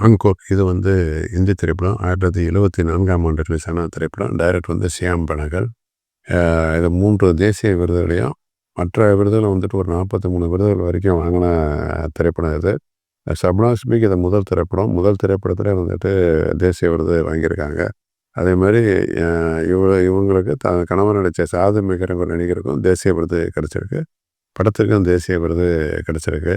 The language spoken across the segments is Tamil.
ஆங்கோக் இது வந்து இந்தி திரைப்படம். ஆயிரத்தி தொள்ளாயிரத்தி எழுபத்தி நான்காம் ஆண்டு ரிலீஸ் ஆன திரைப்படம். டைரக்ட் வந்து சியாம் பனகல் இது மூன்று தேசிய விருதுகளையும் மற்ற விருதுகளை வந்துட்டு ஒரு நாற்பத்தி மூணு விருதுகள் வரைக்கும் வாங்கின திரைப்படம் இது. சப்னாஸ்மிக்கு இது முதல் திரைப்படம். முதல் திரைப்படத்தில் வந்துட்டு தேசிய விருது வாங்கியிருக்காங்க. அதே மாதிரி அஹ் இவ இவங்களுக்கு த கணவன் நடித்த சாது மிகிற நடிகருக்கும் தேசிய விருது கிடச்சிருக்கு. படத்திற்கும் தேசிய விருது கிடச்சிருக்கு.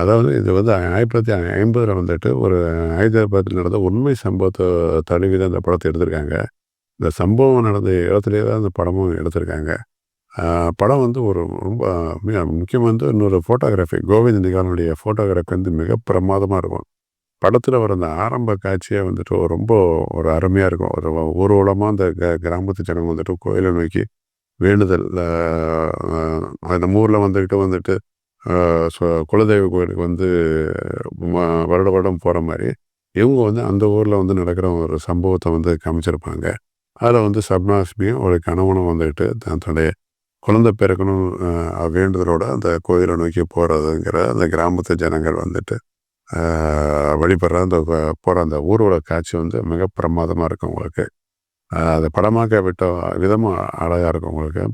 அதாவது இது வந்து ஆயிரத்தி தொள்ளாயிரத்தி ஐம்பதில் வந்துட்டு ஒரு ஹைதராபாத்தில் நடந்த உண்மை சம்பவத்தை தழுவி தான் இந்த படத்தை எடுத்திருக்காங்க. இந்த சம்பவம் நடந்த இடத்துலேயே தான் இந்த படமும் எடுத்திருக்காங்க. படம் வந்து ஒரு ரொம்ப மிக முக்கியம் வந்து இன்னொரு ஃபோட்டோகிராஃபி கோவிந்த் நிகாலனுடைய ஃபோட்டோகிராஃபி வந்து மிக பிரமாதமாக இருக்கும். படத்தில் வர அந்த ஆரம்ப காட்சியே வந்துட்டு ரொம்ப ஒரு அருமையாக இருக்கும். ஒரு ஊர்வலமாக அந்த க கிராமத்து ஜனங்க வந்துட்டு கோயிலை நோக்கி வேண்டுதல் அந்த நம்ம ஊரில் வந்துக்கிட்டு வந்துட்டு குலதெய்வ கோயிலுக்கு வந்து வருட வருடம் போகிற மாதிரி இவங்க வந்து அந்த ஊரில் வந்து நடக்கிற ஒரு சம்பவத்தை வந்து காமிச்சிருப்பாங்க. அதில் வந்து சப்னாஷ்மியும் ஒரு கணவனும் வந்துக்கிட்டு தன்னுடைய குழந்தை பிறக்கணும் வேண்டுதலோடு வேண்டுதலோட அந்த கோயிலை நோக்கி போகிறதுங்கிற அந்த கிராமத்து ஜனங்கள் வந்துட்டு வழிபடுற அந்த போகிற அந்த ஊர்வல காட்சி வந்து மிக பிரமாதமாக இருக்கும் உங்களுக்கு. அதை படமாக்க விட்ட விதமும் அழகாக இருக்கும் உங்களுக்கு.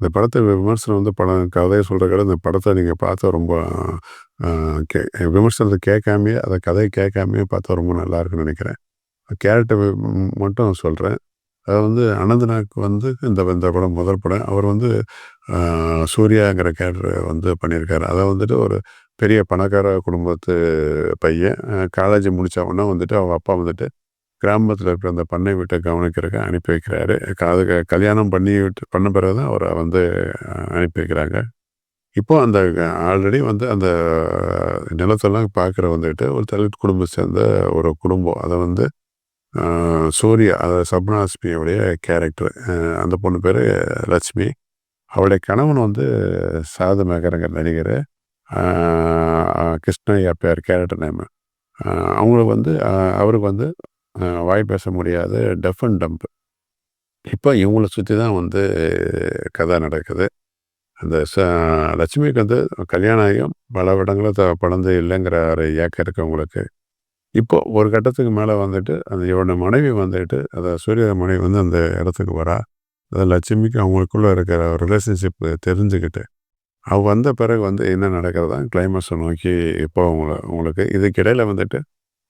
இந்த படத்தை விமர்சனம் வந்து படம் கதையை சொல்கிறத இந்த படத்தை நீங்கள் பார்த்தா ரொம்ப கே விமர்சனத்தை கேட்காமையே அதை கதையை கேட்காமையே பார்த்தா ரொம்ப நல்லா இருக்குன்னு நினைக்கிறேன். கேரக்டர் மட்டும் சொல்கிறேன் அது வந்து அனந்தனாக்கு வந்து இந்த இந்த படம் முதல் படம். அவர் வந்து சூர்யாங்கிற கேரக்டர் வந்து பண்ணியிருக்காரு. அதை வந்துட்டு ஒரு பெரிய பணக்கார குடும்பத்து பையன் காலேஜ் முடித்தவொன்னே வந்துட்டு அவங்க அப்பா வந்துட்டு கிராமத்தில் இருக்கிற அந்த பண்ணை வீட்டை கவனிக்கிறதுக்கு அனுப்பி வைக்கிறாரு. க- அதுக்கு கல்யாணம் பண்ணி விட்டு பண்ண பிறகு தான் அவரை வந்து அனுப்பி வைக்கிறாங்க. இப்போ அந்த ஆல்ரெடி வந்து அந்த நிலத்தெல்லாம் பார்க்குற வந்துட்டு ஒரு தலித் குடும்பம் சேர்ந்த ஒரு குடும்பம். அதை வந்து சூர்யா அதாவது சப்னாஸ்மியோடைய கேரக்டர் அந்த பொண்ணு பேர் லட்சுமி. அவளுடைய கணவன் வந்து சாது மேகரங்க நடிகர். ஆஹ் கிருஷ்ணய்யா பேர் கேரக்டர் நேம் அவங்களுக்கு வந்து அவருக்கு வந்து வாய் பேச முடியாத. Tough and dumb. இப்போ இவங்கள சுற்றி தான் வந்து கதை நடக்குது. அந்த ச லட்சுமிக்கு வந்து கல்யாணம் ஆகியும் பல இடங்களில் த குழந்தை இல்லைங்கிற ஒரு ஏக்கம் இருக்கவங்களுக்கு இப்போது ஒரு கட்டத்துக்கு மேலே வந்துட்டு அந்த இவனோட மனைவி வந்துட்டு அந்த சூரிய மனைவி வந்து அந்த இடத்துக்கு வரா. அந்த லட்சுமிக்கு அவங்களுக்குள்ளே இருக்கிற ரிலேஷன்ஷிப் தெரிஞ்சுக்கிட்டு அவ வந்த பிறகு வந்து என்ன நடக்கிறதா கிளைமேக்ஸை நோக்கி இப்போ அவங்கள உங்களுக்கு இதுக்கிடையில் வந்துட்டு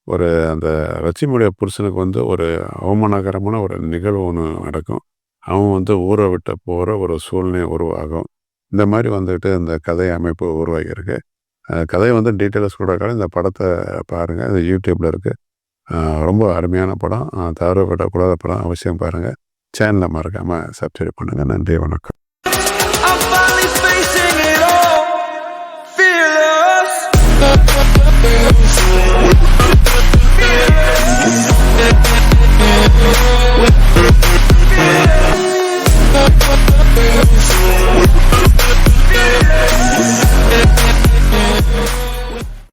ஒரு அந்த ரச்சிமுடைய புருஷனுக்கு வந்து ஒரு அவமானகரமான ஒரு நிகழ்வு ஒன்று நடக்கும். அவன் வந்து ஊரை விட்டு போகிற ஒரு சூழ்நிலை உருவாகும். இந்த மாதிரி வந்துட்டு இந்த கதை அமைப்பு உருவாகியிருக்கு. கதை வந்து டீட்டெயில்ஸ் கூட இந்த படத்தை பாருங்கள் இது யூடியூப்பில் இருக்குது ரொம்ப அருமையான படம். அஹ் விடக்கூடாத படம் அவசியம் பாருங்கள் சேனலை மறக்காமல் சப்ஸ்கிரைப் பண்ணுங்கள் நன்றி வணக்கம்.